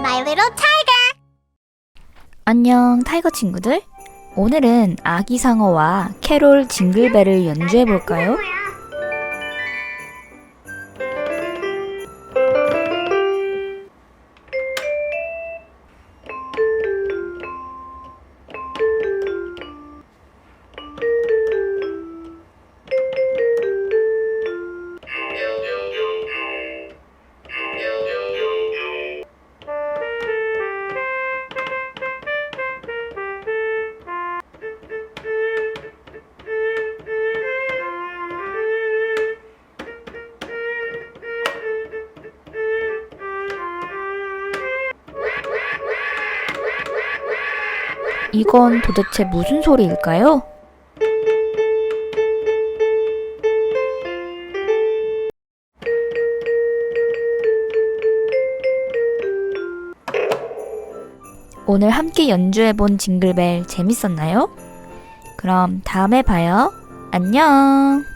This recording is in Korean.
My little tiger. 안녕, 타이거 친구들. 오늘은 아기 상어와 캐롤 징글벨을 연주해 볼까요? 이건 도대체 무슨 소리일까요? 오늘 함께 연주해본 징글벨 재밌었나요? 그럼 다음에 봐요. 안녕!